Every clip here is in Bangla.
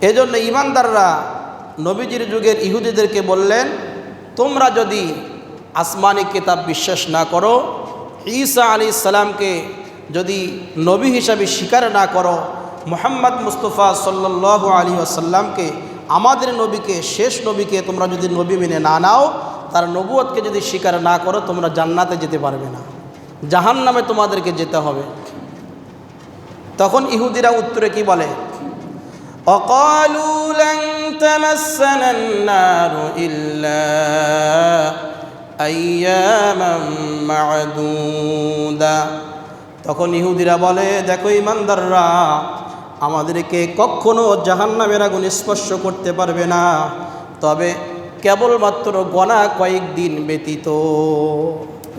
এজন্য ইমানদাররা নবীজির যুগের ইহুদিদেরকে বললেন, তোমরা যদি আসমানি কিতাব বিশ্বাস না করো, ঈসা আলী সালামকে যদি নবী হিসাবে স্বীকার না করো, মোহাম্মদ মুস্তফা সাল্লাহ আলী আসাল্লামকে আমাদের নবীকে, শেষ নবীকে তোমরা যদি নবী মেনে না নাও, তার নবুয়তকে যদি স্বীকার না করো, তোমরা জান্নাতে যেতে পারবে না। জাহান নামে তোমাদেরকে যেতে হবে। তখন ইহুদিরা উত্তরে কি বলে? وقالوا لن تمسنا النار إلا أياما معدودا তখন ইহুদিরা বলে দেখো ইমানদাররা আমাদেরকে কখনো জাহান্নামের আগুন স্পর্শ করতে পারবে না তবে কেবলমাত্র গণা কয়েকদিন ব্যতীত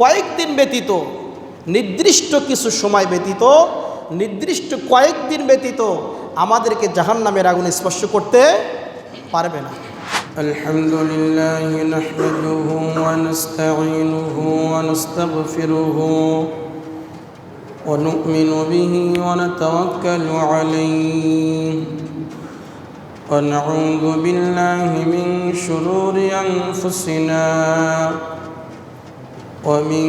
কয়েকদিন ব্যতীত নির্দিষ্ট কিছু সময় ব্যতীত নির্দিষ্ট কয়েকদিন ব্যতীত আমাদেরকে জাহান্নামের আগুন স্পর্শ করতে পারবে না الحمد لله نحمده ونستعينه ونستغفره ونؤمن به ونتوكل عليه ونعوذ بالله من شرور أنفسنا ومن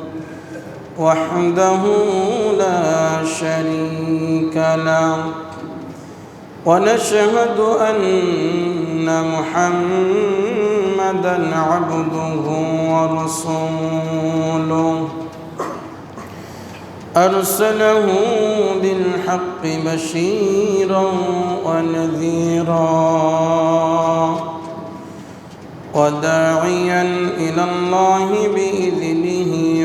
وحده لا شريك له. ونشهد أن محمدا عبده ورسوله. أرسله بالحق بشيرا ونذيرا. وداعيا إلى الله بإذنه.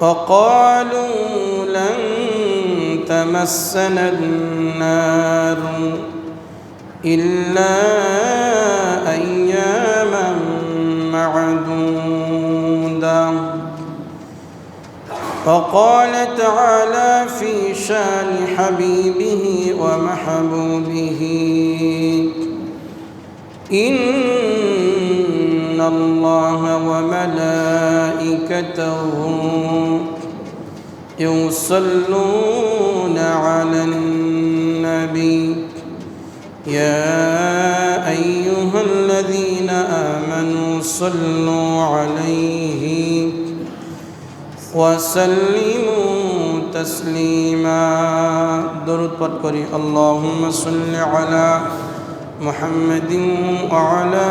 وقالوا لن تمسنا النار إلا أياما معدودة. وقال تعالى في شان حبيبه ومحبوبه إن الله وملائكته يصلون على النبي. يا أيها الذين آمنوا صلوا عليه وسلموا تسليما. درود بدكري اللهم صل على محمد وعلى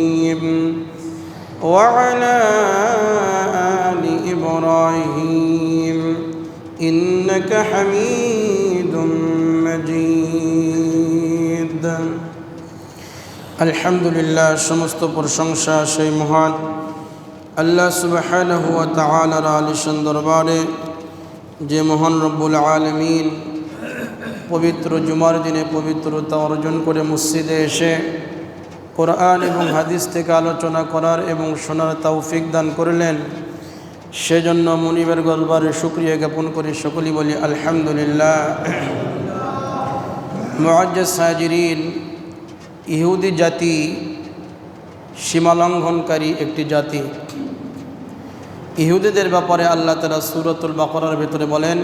وعلى آل إبراهيم إنك حميد مجيد আলহামদুলিল্লাহ সমস্ত প্রশংসা সেই মহান আল্লাহ সুবাহানহু তালার আলিশন দরবারে যে মহান রব্বুল আলমিন পবিত্র জুমার দিনে পবিত্রতা অর্জন করে মসজিদে এসে কোরআন এবং হাদিস থেকে আলোচনা করার এবং শোনার তৌফিক দান করলেন। সেজন্য মুনিবের গলবারে শুক্রিয়া জ্ঞাপন করে সকলেই বলি, আলহামদুলিল্লাহ। মজ্জাজ সাহাজিরিন ইহুদি জাতি সীমালঙ্ঘনকারী একটি জাতি। ইহুদিদের ব্যাপারে আল্লাহ তালা সুরতুল বাকরার ভেতরে বলেন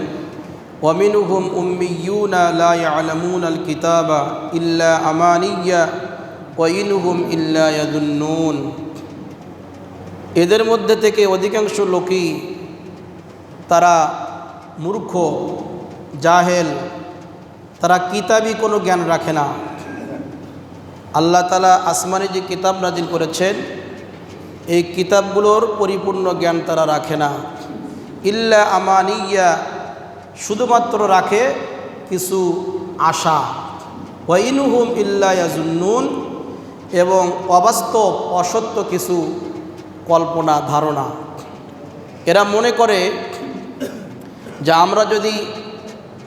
ওয়ামিনুহুম উম্মিয়ুনা লা ইয়ালামুন আল কিতাবা ইল্লা আমানিয়া। ওয়াইনুহুম ইয়াদুন্নুন। এদের মধ্যে থেকে অধিকাংশ লোকই তারা মূর্খ, জাহেল, তারা কিতাবই কোনো জ্ঞান রাখে না। আল্লাহ তালা আসমানে যে কিতাব নাজিল করেছেন, এই কিতাবগুলোর পরিপূর্ণ জ্ঞান তারা রাখে না। ইল্লা আমানিয়া, শুধুমাত্র রাখে কিছু আশা। ওয়াইনুহুম ইল্লা ইয়াজুন্নুন এবং অবাস্তব, অসত্য কিছু কল্পনা, ধারণা। এরা মনে করে যে আমরা যদি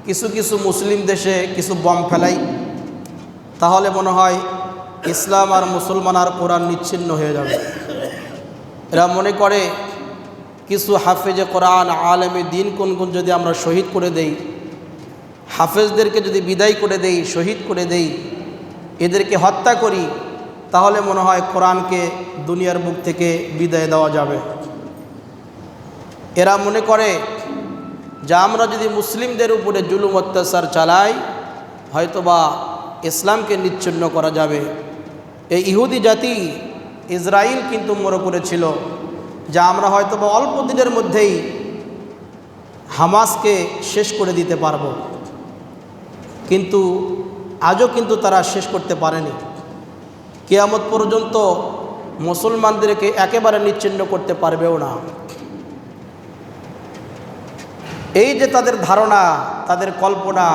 কিছু কিছু মুসলিম দেশে কিছু বম ফেলাই, তাহলে মনে হয় ইসলাম আর মুসলমান আর কোরআন নিচ্ছিন্ন হয়ে যাবে। এরা মনে করে কিছু হাফেজে কোরআন, আলেমে দিন কোন কোন যদি আমরা শহীদ করে দেই, হাফেজদেরকে যদি বিদায় করে দেই, শহীদ করে দেই, এদেরকে হত্যা করি তাহলে মনে হয় কোরআনকে দুনিয়ার বুক থেকে বিদায় দেওয়া যাবে। এরা মনে করে যে আমরা যদি মুসলিমদের উপরে জুলুম অত্যাচার চালাই, হয়তোবা ইসলামকে নিচ্ছিন্ন করা যাবে। এই ইহুদি জাতি ইসরায়েল কিন্তু মনে করেছিল, যে আমরা হয়তোবা অল্প দিনের মধ্যেই হামাসকে শেষ করে দিতে পারব। কিন্তু আজও কিন্তু তারা শেষ করতে পারেনি। কেয়ামত পর্যন্ত মুসলমানদেরকে একেবারে নিচ্ছিন্ন করতে পারবেও না। এই যে তাদের ধারণা, তাদের কল্পনা,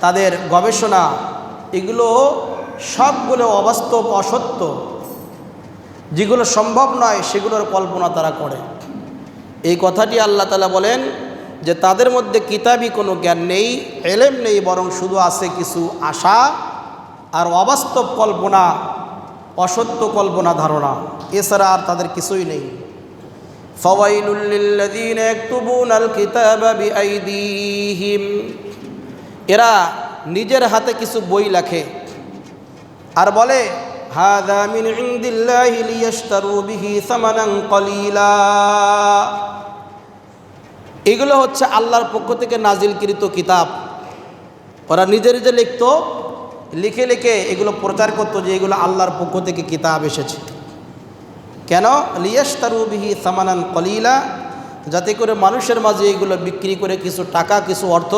তাদের গবেষণা, এগুলো সবগুলো অবাস্তব, অসত্য। যেগুলো সম্ভব নয়, সেগুলোর কল্পনা তারা করে। এই কথাটি আল্লাহ তালা বলেন যে তাদের মধ্যে কিতাবই কোনো জ্ঞান নেই, এলেম নেই, বরং শুধু আছে কিছু আশা আর অবাস্তব কল্পনা, অসত্য কল্পনা ধারণা, এছাড়া আর তাদের কিছুই নেই। ফওয়াইলুল্লিল্লাযীনা ইয়াকতুবুনাল কিতাবা বিআইদিহিম। এরা নিজের হাতে কিছু বই লেখে আর বলে হাদা মিন ইনদিল্লাহি লিয়াশতারু বিহি সামানান কলিলা। এগুলো হচ্ছে আল্লাহর পক্ষ থেকে নাজিলকৃত কিতাব। ওরা নিজে নিজে লিখতো লিখে লিখে এগুলো প্রচার করতো যে এগুলো আল্লাহর পক্ষ থেকে কিতাব এসেছে। কেন? লিয়াস্তারু বিহি সামানান কলিলা, যাতে করে মানুষের মাঝে এগুলো বিক্রি করে কিছু টাকা, কিছু অর্থ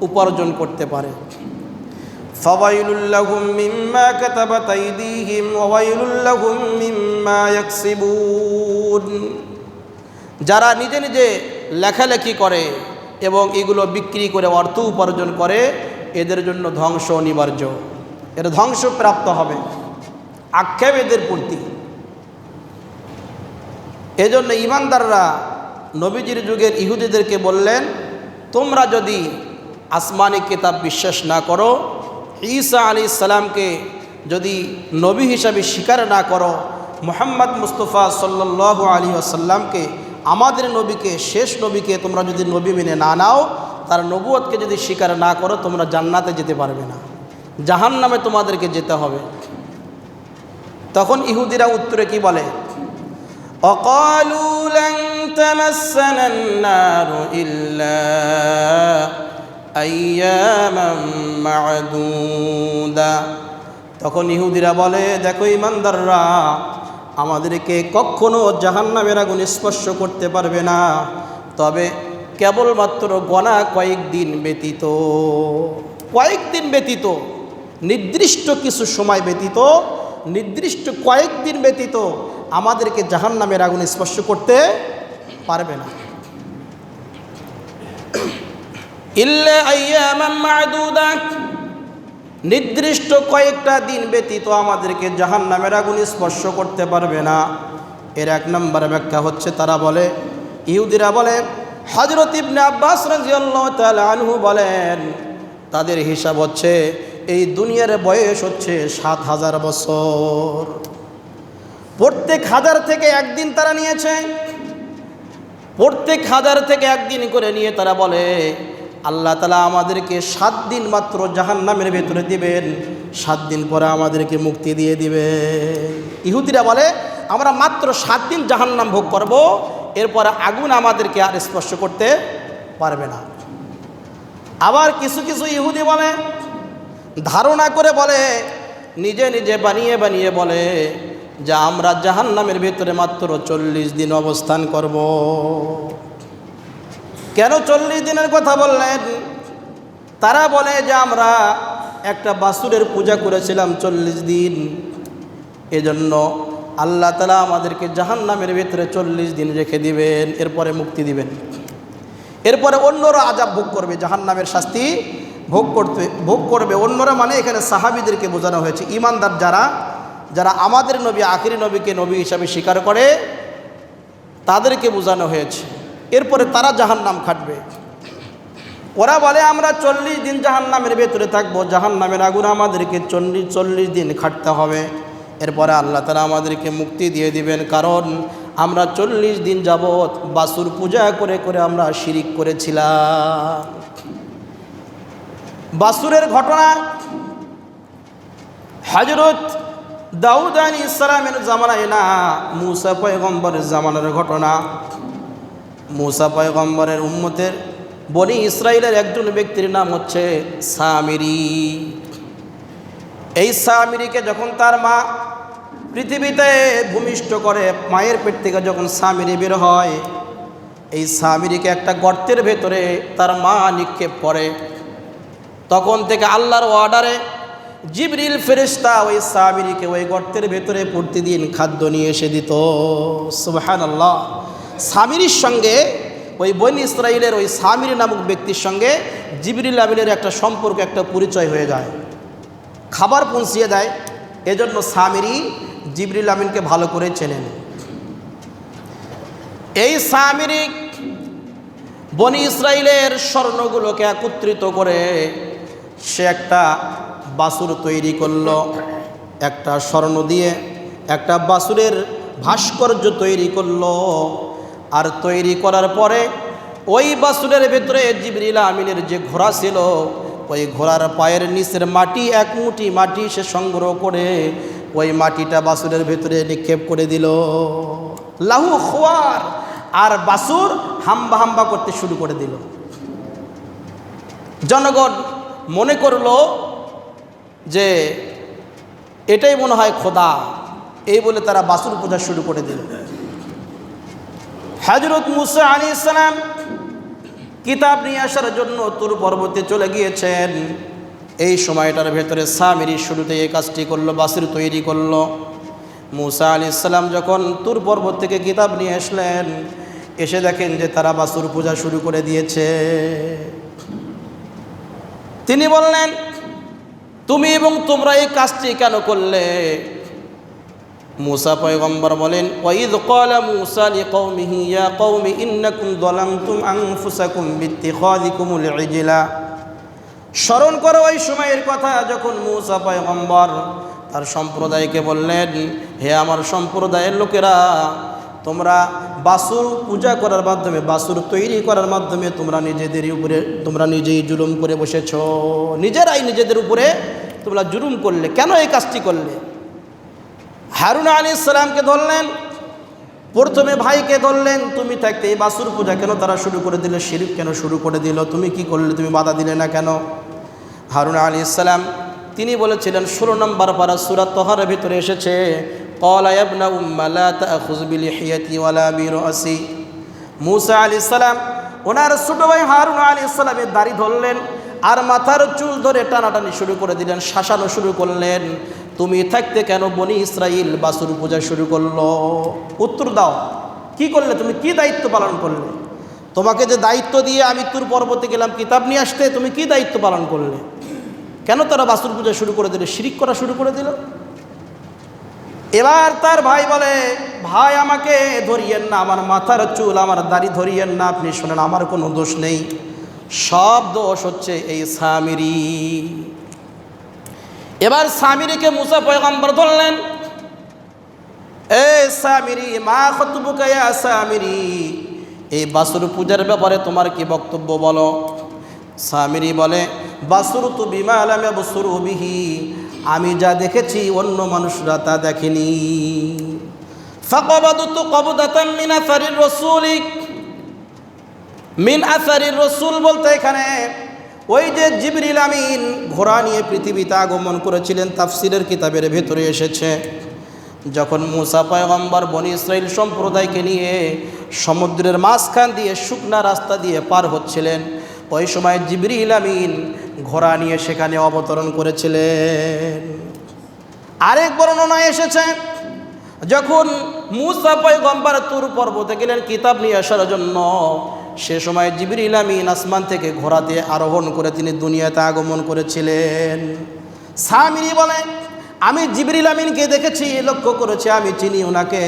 উপার্জন করতে পারে। যারা নিজে নিজে লেখালেখি করে এবং এগুলো বিক্রি করে অর্থ উপার্জন করে এদের জন্য ধ্বংস অনিবার্য। এরা ধ্বংসপ্রাপ্ত হবে। আক্ষেপ এদের প্রতি। এজন্য ইমানদাররা নবীজির যুগের ইহুদিদেরকে বললেন, তোমরা যদি আসমানি কিতাব বিশ্বাস না করো, ঈসা আলী সালামকে যদি নবী হিসাবে স্বীকার না করো, মোহাম্মদ মুস্তফা সাল্লাহ আলী আসাল্লামকে আমাদের নবীকে, শেষ নবীকে তোমরা যদি নবী মেনে না নাও তার নবুয়তকে যদি স্বীকার না করো, তোমরা জান্নাতে যেতে পারবে না। জাহান নামে তোমাদেরকে যেতে হবে। তখন ইহুদিরা উত্তরে কি বলে? তখন ইহুদিরা বলে, দেখো ইমানদাররা, আমাদেরকে কখনো জাহান্নামের আগুন স্পর্শ করতে পারবে না। তবে কেবলমাত্র গণা কয়েকদিন ব্যতীত কয়েকদিন ব্যতীত, নির্দিষ্ট কিছু সময় ব্যতীত, নির্দিষ্ট কয়েকদিন ব্যতীত আমাদেরকে জাহান নামের আগুন স্পর্শ করতে পারবে না। নির্দিষ্ট কয়েকটা দিন ব্যতীত আমাদেরকে জাহান নামের আগুন স্পর্শ করতে পারবে না। এর এক নম্বর ব্যাখ্যা হচ্ছে, তারা বলে, ইহুদিরা বলে হজরত ইবনে আব্বাস আনহু বলেন, তাদের হিসাব হচ্ছে এই দুনিয়ার বয়স হচ্ছে সাত হাজার বছর। প্রত্যেক হাজার থেকে একদিন তারা নিয়েছে। প্রত্যেক হাজার থেকে একদিন করে নিয়ে তারা বলে, আল্লাহ তালা আমাদেরকে সাত দিন মাত্র জাহান নামের ভেতরে দিবেন, সাত দিন পরে আমাদেরকে মুক্তি দিয়ে দিবে ইহুদিরা বলে, আমরা মাত্র সাত দিন জাহান নাম ভোগ করব এরপরে আগুন আমাদেরকে আর স্পর্শ করতে পারবে না। আবার কিছু কিছু ইহুদি বলে, ধারণা করে বলে, নিজে নিজে বানিয়ে বানিয়ে বলে যে আমরা জাহান নামের ভেতরে মাত্র চল্লিশ দিন অবস্থান করব। কেন চল্লিশ দিনের কথা বললেন? তারা বলে যে আমরা একটা বাসুরের পূজা করেছিলাম চল্লিশ দিন। এজন্য আল্লাহ তালা আমাদেরকে জাহান নামের ভেতরে চল্লিশ দিন রেখে দিবেন, এরপরে মুক্তি দিবেন। এরপরে অন্যরা আজাব ভোগ করবে জাহান নামের শাস্তি ভোগ করতে, ভোগ করবে। অন্যরা মানে এখানে সাহাবিদেরকে বোঝানো হয়েছে। ইমানদার যারা যারা আমাদের নবী, আখিরি নবীকে নবী হিসাবে স্বীকার করে, তাদেরকে বোঝানো হয়েছে। এরপরে তারা জাহান নাম খাটবে। ওরা বলে, আমরা চল্লিশ দিন জাহান নামের ভেতরে থাকব। জাহান নামের আগুন আমাদেরকে চল্লিশ চল্লিশ দিন খাটতে হবে। এরপরে আল্লাহ তালা আমাদেরকে মুক্তি দিয়ে দিবেন, কারণ আমরা চল্লিশ দিন যাবৎ বাসুর পূজা করে করে আমরা শিরিক করেছিলাম। বাসুরের ঘটনা হজরত দাউদ আলী ইসলামের জামানায় না, মুসা পয়গম্বরের জামানার ঘটনা। মুসা পয়গম্বরের উম্মতের বনি ইসরায়েলের একজন ব্যক্তির নাম হচ্ছে সামিরি। এই সামিরিকে যখন তার মা পৃথিবীতে ভূমিষ্ঠ করে মায়ের পেট থেকে যখন সামিরি বের হয়, এই সামিরিকে একটা গর্তের ভেতরে তার মা নিক্ষেপ করে। তখন থেকে আল্লাহর অর্ডারে জিবরিল ফেরেশতা ওই সামিরিকে ওই গর্তের ভেতরে প্রতিদিন খাদ্য নিয়ে এসে দিত। সুবহান আল্লাহ সামিরির সঙ্গে, ওই বন ইসরায়েলের ওই সামিরি নামক ব্যক্তির সঙ্গে জিবরিল আমিনের একটা সম্পর্ক, একটা পরিচয় হয়ে যায়। খাবার পৌঁছিয়ে দেয়। এজন্য সামিরি জিবরিল আমিনকে ভালো করে চেনেন এই সামিরিক বনি ইসরায়েলের স্বর্ণগুলোকে একত্রিত করে সে একটা বাসুর তৈরি করল, একটা স্বর্ণ দিয়ে একটা বাসুরের ভাস্কর্য তৈরি করল। আর তৈরি করার পরে ওই বাসুরের ভেতরে জিবরিল আমিনের যে ঘোড়া ছিল, ওই ঘোড়ার পায়ের নিচের মাটি, এক মুঠি মাটি সে সংগ্রহ করে ওই মাটিটা বাসুরের ভিতরে নিক্ষেপ করে দিল। লাহু খোয়ার আর বাসুর হাম্বা হাম্বা করতে শুরু করে দিল। জনগণ মনে করল যে এটাই মনে হয় খোদা, এই বলে তারা বাসুর পূজা শুরু করে দিল। হজরত মুসা আলী ইসলাম কিতাব নিয়ে আসার জন্য তুর পর্বতে চলে গিয়েছেন। এই সময়টার ভেতরে সামিরি শুরুতে এই কাজটি করল, বাসুর তৈরি করল। মুসা আলী ইসলাম যখন তুর পর্বত থেকে কিতাব নিয়ে আসলেন, এসে দেখেন যে তারা বাসুর পূজা শুরু করে দিয়েছে। তিনি বললেন, তুমি এবং তোমরা এই কাজটি কেন করলে? মুসা পয়গম্বর বলেন, ওয়াইদ ক্বালা মুসা লিকওমিহি, ইয়া কওমি ইন্নাকুম যালামতুম আনফুসাকুম বিত্তিখাযিকুমুল ইজলা। স্মরণ করো ওই সময়ের কথা, যখন মুসা পয়গম্বর তার সম্প্রদায়কে বললেন, হে আমার সম্প্রদায়ের লোকেরা, তোমরা বাসুর পূজা করার মাধ্যমে, বাসুর তৈরি করার মাধ্যমে তোমরা নিজেদের উপরে, তোমরা নিজেই জুলুম করে বসেছ। নিজেরাই নিজেদের উপরে তোমরা জুলুম করলে। কেন এই কাজটি করলে? হারুন আলী ইসলামকে ধরলেন প্রথমে ভাইকে ধরলেন, তুমি থাকতে এই বাসুর পূজা কেন তারা শুরু করে দিলে, শিরিক কেন শুরু করে দিল, তুমি কি করলে, তুমি বাধা দিলে না কেন? হারুন আলী ইসলাম, তিনি বলেছিলেন, ষোলো নম্বর পারা সুরাত তহার ভিতরে এসেছে ওয়ালা মুসা আলী ইসলাম, ওনার ছোটো ভাই হারুন আলী ইসলামের দাড়ি ধরলেন, আর মাথার চুল ধরে টানাটানি শুরু করে দিলেন, শাসানো শুরু করলেন। তুমি থাকতে কেন বনি ইসরাইল বাসুর পূজা শুরু করল? উত্তর দাও। কি করলে? তুমি কি দায়িত্ব পালন করলে? তোমাকে যে দায়িত্ব দিয়ে আমি তোর পর্বতে গেলাম, কিতাব নিয়ে আসতে তুমি কি দায়িত্ব পালন করলে? কেন তারা বাসুর পূজা শুরু করে দিল? শিরিক করা শুরু করে দিল। এবার তার ভাই বলে, ভাই, আমাকে ধরিয়েন না। আমার মাথার চুল, আমার দাড়ি ধরিয়েন না। আপনি শোনেন, আমার কোনো দোষ নেই। সব দোষ হচ্ছে এই সামিরি এবার সামিরিকে মুসা পয়গম্বর ধরলেন। এ সামিরি, মা খতুবুকায়া সামিরি, এই বাসুর পূজার ব্যাপারে তোমার কি বক্তব্য বলো? সামিরি বলে বাসুরু তু বিমা আলামে বসুরু বিহি, আমি যা দেখেছি অন্য মানুষরা তা দেখেনি। তু কবদাতাম মিন আসারির রসুলিক, মিন আসারির রসুল বলতে এখানে ওই যে জিবরিল আমিন ঘোড়া নিয়ে পৃথিবীতে আগমন করেছিলেন, তাফসিরের কিতাবের ভেতরে এসেছে। যখন মুসা পয়গম্বর বনি ইসরাইল সম্প্রদায়কে নিয়ে সমুদ্রের মাঝখান দিয়ে শুকনা রাস্তা দিয়ে পার হচ্ছিলেন, ওই সময় জিবরিল আমিন ঘোড়া নিয়ে সেখানে অবতরণ করেছিলেন। আরেক বর্ণনা এসেছে, যখন মুসা পয়গম্বর তুর পর্বতে গেলেন কিতাব নিয়ে আসার জন্য সে সময় জিবরিল আমিন আসমান থেকে ঘোড়াতে আরোহণ করে তিনি দুনিয়াতে আগমন করেছিলেন। সামিরি বলে, আমি জিবরিল আমিনকে দেখেছি, লক্ষ্য করেছি, আমি চিনি ওনাকে।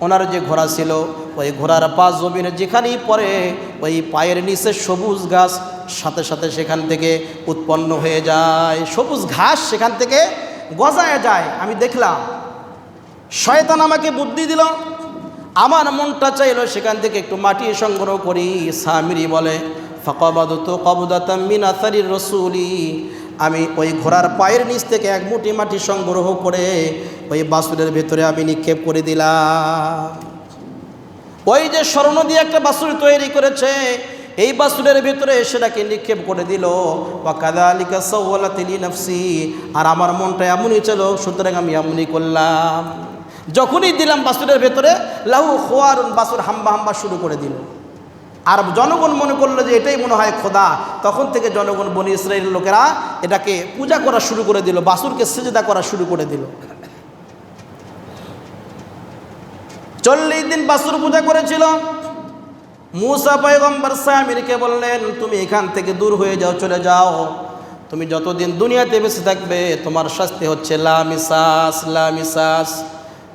ওনার যে ঘোড়া ছিল, ওই ঘোড়ার পা জমিনে যেখানেই পরে ওই পায়ের নিচে সবুজ ঘাস সাথে সাথে সেখান থেকে উৎপন্ন হয়ে যায়। সবুজ ঘাস সেখান থেকে গজায় যায়। আমি দেখলাম। শয়তান আমাকে বুদ্ধি দিল আমার মনটা চাইলো সেখান থেকে একটু মাটি সংগ্রহ করি সামিরি বলে, ফকাবাদত কবদাতাম মিন আসারির রসুলি। আমি ওই ঘোড়ার পায়ের নিচ থেকে এক মুঠি মাটি সংগ্রহ করে ওই বাসুরের ভেতরে আমি নিক্ষেপ করে দিলাম। ওই যে স্বর্ণ দিয়ে একটা বাসুর তৈরি করেছে, এই বাসুরের ভিতরে সেটাকে নিক্ষেপ করে দিল। বা কাদা আলিকা সৌলা আর আমার মনটা এমনই ছিল সুতরাং আমি এমনই করলাম। যখনই দিলাম বাসুরের ভেতরে, লাহু খোয়ারুন, বাসুর হাম্বা হাম্বা শুরু করে দিল। আর জনগণ মনে করল যে এটাই মনে হয় খোদা। তখন থেকে জনগণ বনি ইসরায়েলের লোকেরা এটাকে পূজা করা শুরু করে দিল, বাসুরকে সেজদা করা শুরু করে দিল। চল্লিশ দিন বাসুর পূজা করেছিল। মুসা পয়গম্বর সামিরকে বললেন, তুমি এখান থেকে দূর হয়ে যাও, চলে যাও। তুমি যতদিন দুনিয়াতে বেঁচে থাকবে, তোমার শাস্তি হচ্ছে লা মিসাস লা মিসাস।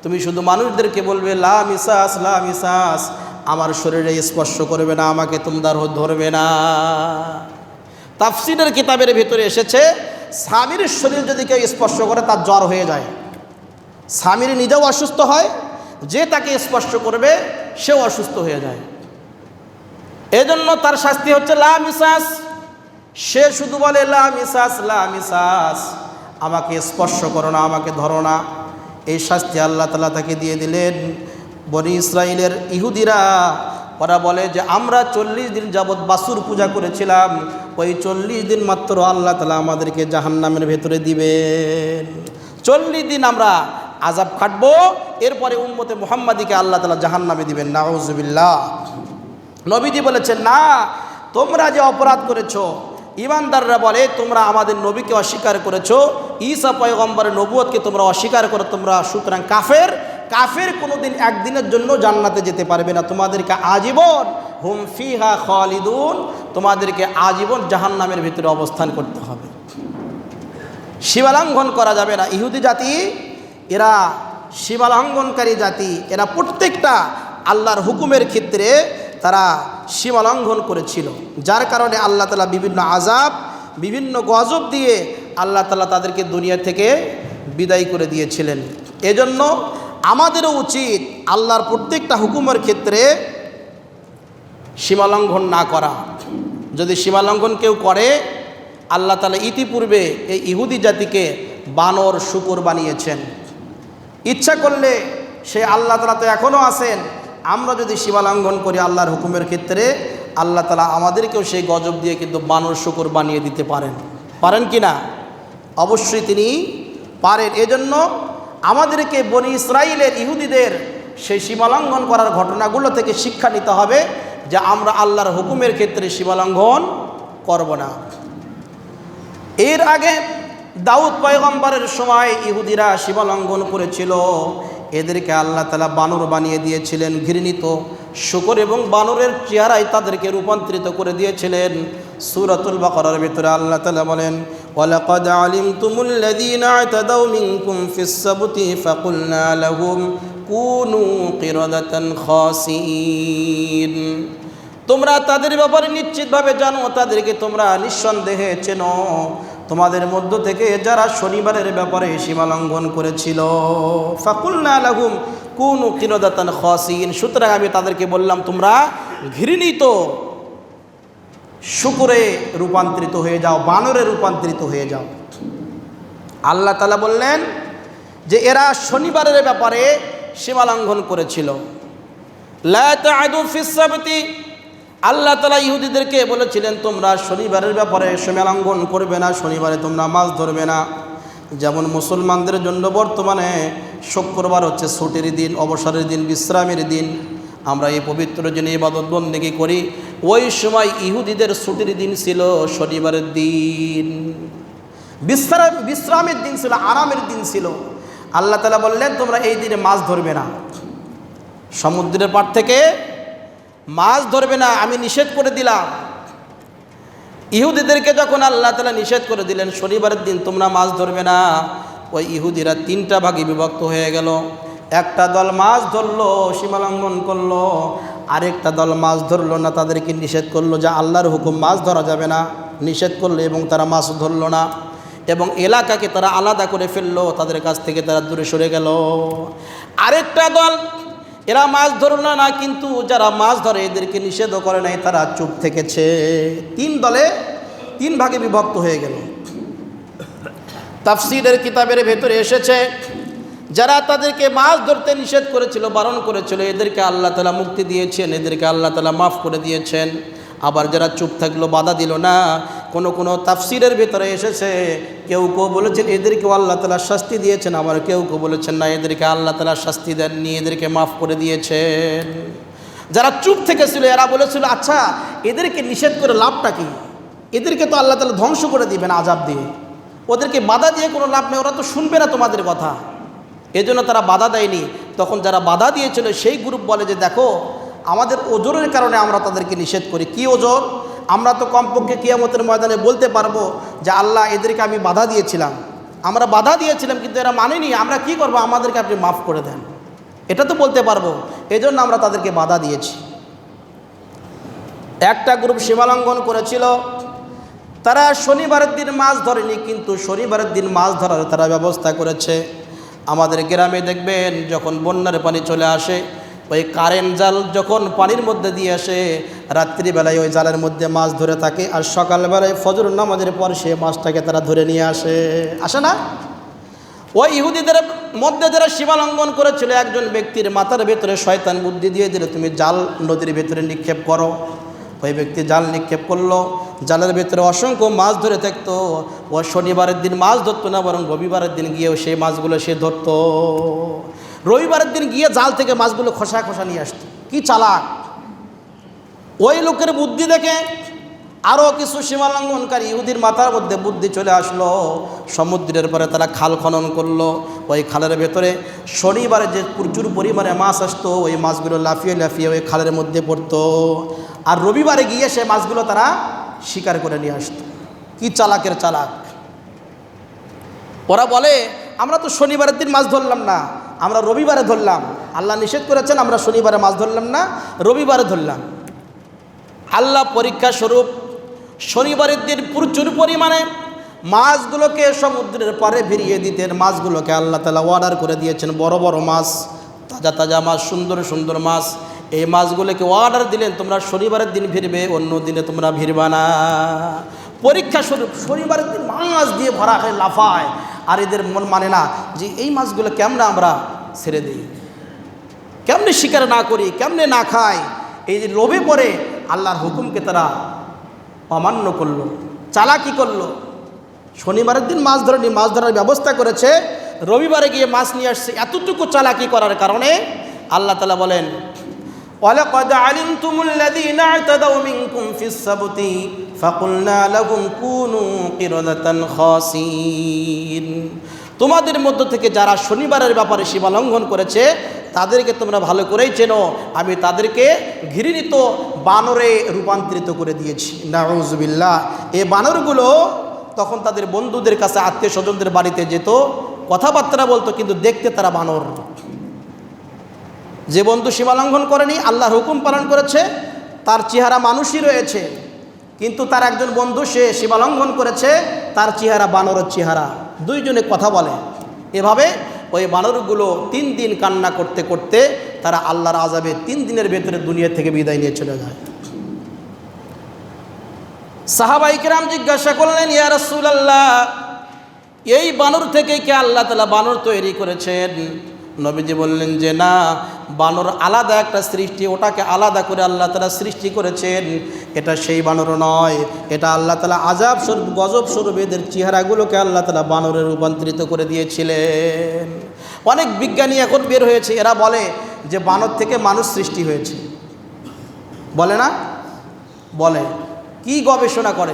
তুমি শুধু মানুষদেরকে বলবে, লা মিসাস লা মিসাস। আমার শরীরে স্পর্শ করবে না, আমাকে তোমরা ধরবে না। তাফসিরের কিতাবের ভিতরে এসেছে, স্বামীর শরীর যদি কেউ স্পর্শ করে, তার জ্বর হয়ে যায়। স্বামীর নিজেও অসুস্থ হয়, যে তাকে স্পর্শ করবে, সেও অসুস্থ হয়ে যায়। এজন্য তার শাস্তি হচ্ছে, লা মিসাস। সে শুধু বলে, লা মিসাস লা মিসাস। আমাকে স্পর্শ করো না, আমাকে ধরো না। এই শাস্তি আল্লাহ তালা তাকে দিয়ে দিলেন। বনি ইসরায়েলের ইহুদিরা, ওরা বলে যে, আমরা চল্লিশ দিন যাবৎ বাসুর পূজা করেছিলাম। ওই চল্লিশ দিন মাত্র আল্লাহ তালা আমাদেরকে জাহান্নামের ভেতরে দিবেন। চল্লিশ দিন আমরা আজাব খাটবো। এরপরে উম্মতে মোহাম্মদীকে আল্লাহ তালা জাহান্নামে দিবেন। নাউজুবিল্লাহ। নবীজি বলেছেন, না, তোমরা যে অপরাধ করেছ ইমানদাররা বলে, তোমরা আমাদের নবীকে অস্বীকার করেছ, ঈসা পয়গম্বরের নবুয়তকে তোমরা অস্বীকার করো, তোমরা সুতরাং কাফের। কাফের কোনোদিন একদিনের জন্য জান্নাতে যেতে পারবে না। তোমাদেরকে আজীবন হুম ফিহা খালিদুন, তোমাদেরকে আজীবন জাহান্নামের ভিতরে অবস্থান করতে হবে। সীমালঙ্ঘন করা যাবে না। ইহুদি জাতি, এরা সীমালঙ্ঘনকারী জাতি, এরা প্রত্যেকটা আল্লাহর হুকুমের ক্ষেত্রে তারা সীমালঙ্ঘন করেছিল। যার কারণে আল্লাহ তালা বিভিন্ন আজাব বিভিন্ন গজব দিয়ে আল্লাহ তালা তাদেরকে দুনিয়া থেকে বিদায় করে দিয়েছিলেন। এজন্য আমাদেরও উচিত আল্লাহর প্রত্যেকটা হুকুমের ক্ষেত্রে সীমালঙ্ঘন না করা। যদি সীমালঙ্ঘন কেউ করে, আল্লাহ তালা ইতিপূর্বে এই ইহুদি জাতিকে বানর, শুকুর বানিয়েছেন। ইচ্ছা করলে সে আল্লাহ তালা তো এখনও আছেন আমরা যদি সীমালঙ্ঘন করি আল্লাহর হুকুমের ক্ষেত্রে, আল্লাহ তালা আমাদেরকেও সেই গজব দিয়ে কিন্তু বানর শুকুর বানিয়ে দিতে পারেন। পারেন কি না? অবশ্যই তিনি পারেন। এজন্য আমাদেরকে বনি ইসরায়েলের ইহুদিদের সেই সীমালঙ্ঘন করার ঘটনাগুলো থেকে শিক্ষা নিতে হবে যে আমরা আল্লাহর হুকুমের ক্ষেত্রে সীমালঙ্ঘন করব না। এর আগে দাউদ পয়গম্বরের সময় ইহুদিরা সীমালঙ্ঘন করেছিল। এদেরকে আল্লাহ তালা বানর বানিয়ে দিয়েছিলেন ঘৃণিত, শুকর এবং বানরের চেহারায় তাদেরকে রূপান্তরিত করে দিয়েছিলেন। সুরাতুল বাকরার ভিতরে আল্লাহ তালা বলেন, ওয়ালাকাদ আলিমতুমুল লাযীনা আতাদাউ মিনকুম ফিস সাবতি ফাকুলনা লাহুম কুনু কিরাদাতান খাসিন। তোমরা তাদের ব্যাপারে নিশ্চিতভাবে জানো, তাদেরকে তোমরা নিঃসন্দেহে চেনো। তোমাদের মধ্য থেকে যারা শনিবারের ব্যাপারে সীমালঙ্ঘন করেছিল। ফাকুল্লা লাহুম কোন কিরদাতান খসিন। সুতরাং আমি তাদেরকে বললাম, তোমরা ঘৃণিত, শুকুরে রূপান্তরিত হয়ে যাও, বানরে রূপান্তরিত হয়ে যাও। আল্লাহ তালা বললেন যে, এরা শনিবারের ব্যাপারে সীমালঙ্ঘন করেছিল। লা তা'দু ফিস সাবতি আল্লাহ তালা ইহুদিদেরকে বলেছিলেন, তোমরা শনিবারের ব্যাপারে সীমালঙ্ঘন করবে না, শনিবারে তোমরা মাছ ধরবে না। যেমন মুসলমানদের জন্য বর্তমানে শুক্রবার হচ্ছে ছুটির দিন, অবসরের দিন, বিশ্রামের দিন। আমরা এই পবিত্র দিনে ইবাদত বন্দেগী করি। ওই সময় ইহুদিদের ছুটির দিন ছিল শনিবারের দিন। বিশ্রাম, বিশ্রামের দিন ছিল, আরামের দিন ছিল। আল্লাহ তালা বললেন, তোমরা এই দিনে মাছ ধরবে না। সমুদ্রের পাড় থেকে মাছ ধরবে না, আমি নিষেধ করে দিলাম। ইহুদিদেরকে যখন আল্লাহ তালা নিষেধ করে দিলেন, শনিবারের দিন তোমরা মাছ ধরবে না। ওই ইহুদিরা তিনটা ভাগে বিভক্ত হয়ে গেল। একটা দল মাছ ধরলো, সীমালঙ্ঘন করল, আরেকটা দল মাছ ধরলো না, তাদেরকে নিষেধ করল যে আল্লাহর হুকুম মাছ ধরা যাবে না। নিষেধ করল এবং তারা মাছ ধরলো না। এবং এলাকাকে তারা আলাদা করে ফেলল, তাদের কাছ থেকে তারা দূরে সরে গেল। আরেকটা দল এরা মাছ ধরুন না কিন্তু যারা মাছ ধরে এদেরকে নিষেধও করে নাই, তারা চুপ থেকেছে। তিন দলে তিন ভাগে বিভক্ত হয়ে গেল। তাফসিরের কিতাবের ভেতরে এসেছে, যারা তাদেরকে মাছ ধরতে নিষেধ করেছিল, বারণ করেছিল, এদেরকে আল্লাহ তালা মুক্তি দিয়েছেন, এদেরকে আল্লাহ তালা মাফ করে দিয়েছেন। আবার যারা চুপ থাকল, বাধা দিল না। কোনো কোনো তাফসিরের ভেতরে এসেছে, কেউ কেউ বলেছেন, এদেরকেও আল্লাহ তালা শাস্তি দিয়েছেন। আবার কেউ কেউ বলেছেন, না, এদেরকে আল্লাহ তালা শাস্তি দেননি, এদেরকে মাফ করে দিয়েছেন। যারা চুপ থেকেছিল, এরা বলেছিল আচ্ছা এদেরকে নিষেধ করে লাভটা কি? এদেরকে তো আল্লাহ তালা ধ্বংস করে দিবেন আজাব দিয়ে। ওদেরকে বাধা দিয়ে কোনো লাভ নেই, ওরা তো শুনবে না তোমাদের কথা। এজন্য তারা বাধা দেয়নি। তখন যারা বাধা দিয়েছিল, সেই গ্রুপ বলে যে, দেখো আমাদের ওজনের কারণে আমরা তাদেরকে নিষেধ করি। কি ওজন আমরা তো কমপক্ষে কিয়ামতের ময়দানে বলতে পারব যে, আল্লাহ, এদেরকে আমি বাধা দিয়েছিলাম। আমরা বাধা দিয়েছিলাম, কিন্তু এরা মানেনি। আমরা কি করব? আমাদেরকে আপনি মাফ করে দেন। এটা তো বলতে পারব। এজন্য আমরা তাদেরকে বাধা দিয়েছি। একটা গ্রুপ সীমালঙ্ঘন করেছিল। তারা শনিবারের দিন মাছ ধরেনি, কিন্তু শনিবারের দিন মাছ ধরার তারা ব্যবস্থা করেছে। আমাদের গ্রামে দেখবেন, যখন বন্যার পানি চলে আসে ওই কারেন্ট জাল যখন পানির মধ্যে দিয়ে আসে, রাত্রিবেলায় ওই জালের মধ্যে মাছ ধরে থাকে আর সকালবেলায় ফজর নামাজের পর সে মাছটাকে তারা ধরে নিয়ে আসে। আসে না? ওই ইহুদিদের মধ্যে যারা সীমালঙ্ঘন করেছিল, একজন ব্যক্তির মাথার ভেতরে শয়তান বুদ্ধি দিয়ে দিলে, তুমি জাল নদীর ভেতরে নিক্ষেপ করো। ওই ব্যক্তি জাল নিক্ষেপ করল। জালের ভেতরে অসংখ্য মাছ ধরে থাকতো। ও শনিবারের দিন মাছ ধরতো না, বরং রবিবারের দিন গিয়েও সেই মাছগুলো সে ধরতো। রবিবারের দিন গিয়ে জাল থেকে মাছগুলো খসা খসা নিয়ে আসতো। কি চালাক। ওই লোকের বুদ্ধি দেখে আরও কিছু সীমালঙ্ঘনকারী ইহুদির মাথার মধ্যে বুদ্ধি চলে আসলো। সমুদ্রের পরে তারা খাল খনন করল। ওই খালের ভেতরে শনিবারে যে প্রচুর পরিমাণে মাছ আসতো, ওই মাছগুলো লাফিয়ে লাফিয়ে ওই খালের মধ্যে পড়তো। আর রবিবারে গিয়ে সে মাছগুলো তারা শিকার করে নিয়ে আসতো। কি চালাকের চালাক। ওরা বলে, আমরা তো শনিবারের দিন মাছ ধরলাম না। আমরা রবিবারে ধরলাম। আল্লাহ নিষেধ করেছেন, আমরা শনিবারে মাছ ধরলাম না, রবিবারে ধরলাম। আল্লাহ পরীক্ষা স্বরূপ শনিবারের দিন প্রচুর পরিমাণে মাছগুলোকে সমুদ্রের পারে ভিড়িয়ে দিতেন। মাছগুলোকে আল্লাহ তালা অর্ডার করে দিয়েছেন, বড় বড় মাছ, তাজা তাজা মাছ, সুন্দর সুন্দর মাছ। এই মাছগুলোকে অর্ডার দিলেন, তোমরা শনিবারের দিন ভিড়বে, অন্য দিনে তোমরা ভিড়বা না। পরীক্ষা স্বরূপ শনিবারের দিন মাছ দিয়ে ভরা হয়ে, লাফায়। আর এদের মন মানে না যে এই মাছগুলো কেমনে আমরা ছেড়ে দিই? কেমনে শিকার না করি, কেমনে না খাই? এই যে লোভে পড়ে আল্লাহর হুকুমকে তারা অমান্য করল, চালাকি করল। শনিবারের দিন মাছ ধরেনি মাছ ধরার ব্যবস্থা করেছে। রবিবারে গিয়ে মাছ নিয়ে আসছে। এতটুকু চালাকি করার কারণে আল্লাহ তালা বলেন ولقد علمتم الذين اعتدوا منكم في السبت فقلنا لهم كونوا قردة خاسين তোমাদের মধ্য থেকে যারা শনিবারের ব্যাপারে সীমা লঙ্ঘন করেছে তাদেরকে তোমরা ভালো করেই চেনো আমি তাদেরকে ঘৃণিত বানরে রূপান্তরিত করে দিয়েছি নাউজবিল্লাহ এই বানরগুলো তখন তাদের বন্ধুদের কাছে আত্মীয় স্বজনদের বাড়িতে যেত কথাবার্তা বলতো কিন্তু দেখতে তারা বানর যে বন্ধু সীমালঙ্ঘন করেনি, আল্লাহর হুকুম পালন করেছে, তার চেহারা মানুষই রয়েছে, কিন্তু তার একজন বন্ধু সে সীমালঙ্ঘন করেছে, তার চেহারা বানরের চেহারা। দুইজনে কথা বলে। এভাবে ওই বানরগুলো তিন দিন কান্না করতে করতে তারা আল্লাহর আজাবে তিন দিনের ভেতরে দুনিয়া থেকে বিদায় নিয়ে চলে যায়। সাহাবাইকেরাম জিজ্ঞাসা করলেন, ইয়া রাসূলুল্লাহ, এই বানর থেকে কে আল্লাহ তালা বানর তৈরি করেছেন? নবীজি বললেন যে, না, বানর আলাদা একটা সৃষ্টি, ওটাকে আলাদা করে আল্লাহ তালা সৃষ্টি করেছেন। এটা সেই বানর নয়, এটা আল্লাহ তালা আজাব স্বরূপ, গজব স্বরূপ, এদের চেহারাগুলোকে আল্লাহ তালা বানরে রূপান্তরিত করে দিয়েছিলেন। অনেক বিজ্ঞানী এখন বের হয়েছে, এরা বলে যে, বানর থেকে মানুষ সৃষ্টি হয়েছে। বলে না? বলে। কি গবেষণা করে?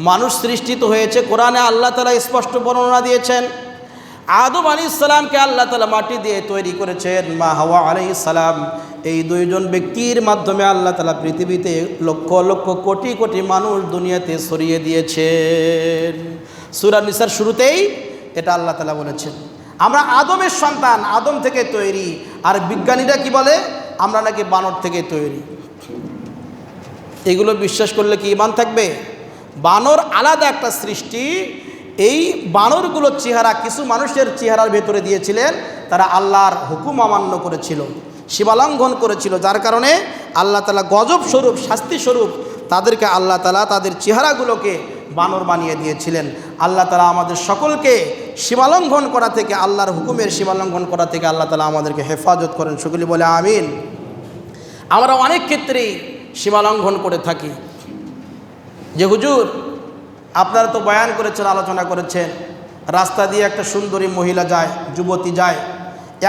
মানুষ সৃষ্টিত হয়েছে, কোরআনে আল্লাহ তালা স্পষ্ট বর্ণনা দিয়েছেন। আদম আলী ইসলামকে আল্লাহ তালা মাটি দিয়ে তৈরি করেছেন, মা হাওয়া আলী ইসলাম এই দুইজন ব্যক্তির মাধ্যমে আল্লাহ তালা পৃথিবীতে লক্ষ লক্ষ কোটি কোটি মানুষ দুনিয়াতে সরিয়ে দিয়েছেন। সুরা নিসার শুরুতেই এটা আল্লাহ তালা বলেছেন। আমরা আদমের সন্তান, আদম থেকে তৈরি। আর বিজ্ঞানীরা কি বলে? আমরা নাকি বানর থেকে তৈরি। এগুলো বিশ্বাস করলে কি ইমান থাকবে? বানর আলাদা একটা সৃষ্টি এই বানরগুলোর চেহারা কিছু মানুষের চেহারার ভেতরে দিয়েছিলেন, তারা আল্লাহর হুকুম অমান্য করেছিল সীমালঙ্ঘন করেছিল, যার কারণে আল্লাহ তালা গজব স্বরূপ, শাস্তি স্বরূপ তাদেরকে আল্লাহ তালা তাদের চেহারাগুলোকে বানর বানিয়ে দিয়েছিলেন। আল্লাহ তালা আমাদের সকলকে সীমালঙ্ঘন করা থেকে, আল্লাহর হুকুমের সীমালঙ্ঘন করা থেকে আল্লাহ তালা আমাদেরকে হেফাজত করেন। সকলে বলে আমিন। আমরা অনেক ক্ষেত্রেই সীমালঙ্ঘন করে থাকি। যে হুজুর আপনারা তো বয়ান করেছেন, আলোচনা করেছেন, রাস্তা দিয়ে একটা সুন্দরী মহিলা যায়, যুবতী যায়,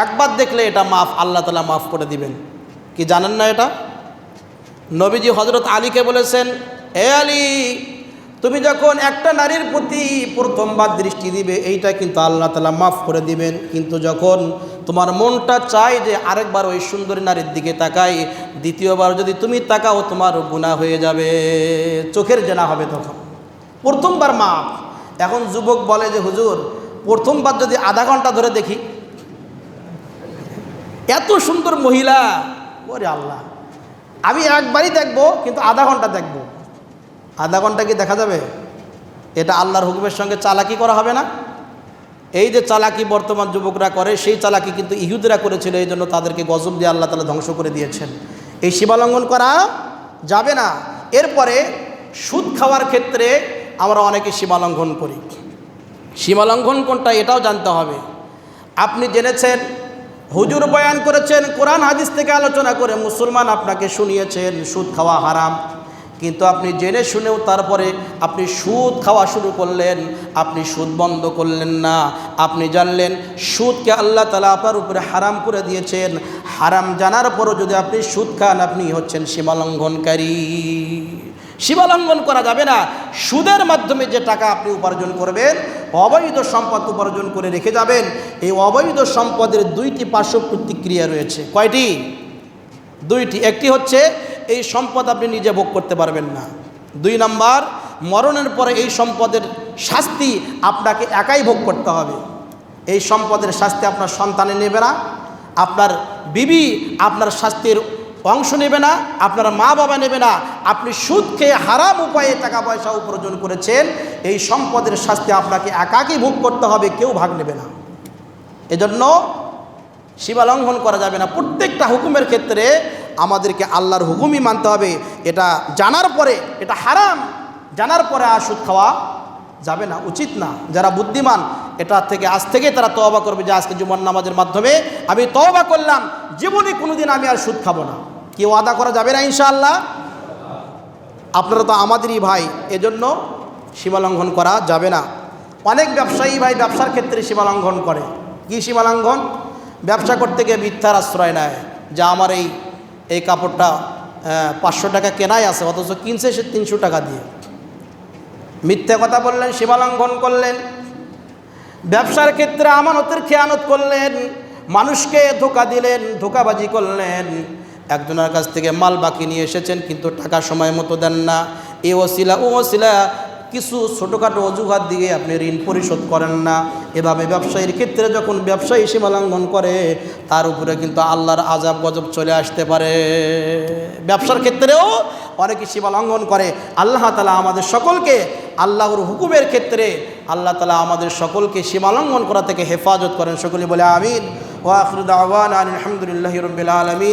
একবার দেখলে এটা মাফ, আল্লাহ তালা মাফ করে দিবেন। কি জানেন না এটা? নবীজি হজরত আলীকে বলেছেন, এ আলী, তুমি যখন একটা নারীর প্রতি প্রথমবার দৃষ্টি দিবে, এইটা কিন্তু আল্লাহ তালা মাফ করে দিবেন। কিন্তু যখন তোমার মনটা চায় যে আরেকবার ওই সুন্দরী নারীর দিকে তাকাই, দ্বিতীয়বার যদি তুমি তাকাও তোমার গুণা হয়ে যাবে, চোখের জেনা হবে তখন। প্রথমবার মাপ এখন যুবক বলে যে, হুজুর, প্রথমবার যদি আধা ঘণ্টা ধরে দেখি। এত সুন্দর মহিলা। ওরে আল্লাহ। আমি একবারই দেখব, কিন্তু আধা ঘণ্টা দেখব। আধা ঘণ্টা কি দেখা যাবে? এটা আল্লাহর হুকুমের সঙ্গে চালাকি করা হবে না? এই যে চালাকি বর্তমান যুবকরা করে, সেই চালাকি কিন্তু ইহুদরা করেছিল, এই জন্য তাদেরকে গজব দিয়ে আল্লাহ তালা ধ্বংস করে দিয়েছেন। এই সীমালঙ্ঘন করা যাবে না। এরপরে সুদ খাওয়ার ক্ষেত্রে আমরা অনেকে সীমালঙ্ঘন করি। সীমালঙ্ঘন কোনটা এটাও জানতে হবে। আপনি জেনেছেন, হুজুর বয়ান করেছেন, কোরআন হাদিস থেকে আলোচনা করে মুসলমান আপনাকে শুনিয়েছেন, সুদ খাওয়া হারাম। কিন্তু আপনি জেনে শুনেও তারপরে আপনি সুদ খাওয়া শুরু করলেন, আপনি সুদ বন্ধ করলেন না। আপনি জানলেন, সুদকে আল্লাহ তালা আপনার উপরে হারাম করে দিয়েছেন। হারাম জানার পরও যদি আপনি সুদ খান, আপনি হচ্ছেন সীমালঙ্ঘনকারী সীমালঙ্ঘন করা যাবে না। সুদের মাধ্যমে যে টাকা আপনি উপার্জন করবেন, অবৈধ সম্পদ উপার্জন করে রেখে যাবেন। এই অবৈধ সম্পদের দুইটি পার্শ্ব প্রতিক্রিয়া রয়েছে। কয়টি? দুইটি। একটি হচ্ছে, এই সম্পদ আপনি নিজে ভোগ করতে পারবেন না। দুই নাম্বার, মরণের পরে এই সম্পদের শাস্তি আপনাকে একাই ভোগ করতে হবে। এই সম্পদের শাস্তি আপনার সন্তানে নেবে না। আপনার বিবি আপনার শাস্তির অংশ নেবে না, আপনার মা বাবা নেবে না। আপনি সুদ খেয়ে হারাম উপায়ে টাকা পয়সা উপার্জন করেছেন, এই সম্পদের শাস্তি আপনাকে একাকই ভোগ করতে হবে, কেউ ভাগ নেবে না। এজন্য সীমা লঙ্ঘন করা যাবে না। প্রত্যেকটা হুকুমের ক্ষেত্রে আমাদেরকে আল্লাহর হুকুমই মানতে হবে। এটা জানার পরে, এটা হারাম, জানার পরে আর সুদ খাওয়া যাবে না, উচিত না। যারা বুদ্ধিমান, এটা থেকে, আজ থেকে তারা তওবা করবে যে আজকে জুমার নামাজের মাধ্যমে আমি তওবা করলাম, জীবনে কোনোদিন আমি আর সুদ খাব না। কেউ আদা করা যাবে না ইনশাআল্লাহ? আপনারা তো আমাদেরই ভাই, এজন্য সীমালঙ্ঘন করা যাবে না। অনেক ব্যবসায়ী ভাই ব্যবসার ক্ষেত্রে সীমালঙ্ঘন করে। কি সীমালঙ্ঘন ব্যবসা করতে গিয়ে মিথ্যার আশ্রয় নেয়। যা আমার এই এই কাপড়টা পাঁচশো টাকা কেনাই আছে, অথচ কিনছে সে তিনশো টাকা দিয়ে। মিথ্যে কথা বললেন সীমালঙ্ঘন করলেন। ব্যবসার ক্ষেত্রে আমানতের খেয়ানত করলেন। মানুষকে ধোকা দিলেন, ধোকাবাজি করলেন। একজনের কাছ থেকে মাল বাকি নিয়ে এসেছেন, কিন্তু টাকা সময় মতো দেন না। এ ওসিলা, ও ওসিলা, কিছু ছোটোখাটো অজুহাত দিয়ে আপনি ঋণ পরিশোধ করেন না। এভাবে ব্যবসায়ীর ক্ষেত্রে যখন ব্যবসায়ী সীমালঙ্ঘন করে, তার উপরে কিন্তু আল্লাহর আজাব গজব চলে আসতে পারে। ব্যবসার ক্ষেত্রেও অনেকে সীমালঙ্ঘন করে। আল্লাহ তালা আমাদের সকলকে আল্লাহর হুকুমের ক্ষেত্রে আল্লাহ তালা আমাদের সকলকে সীমালঙ্ঘন করা থেকে হেফাজত করেন। সকলে বলে আমিন। ওয়াখরুদ আওয়ান আলহামদুলিল্লাহ রবিল আলমিন।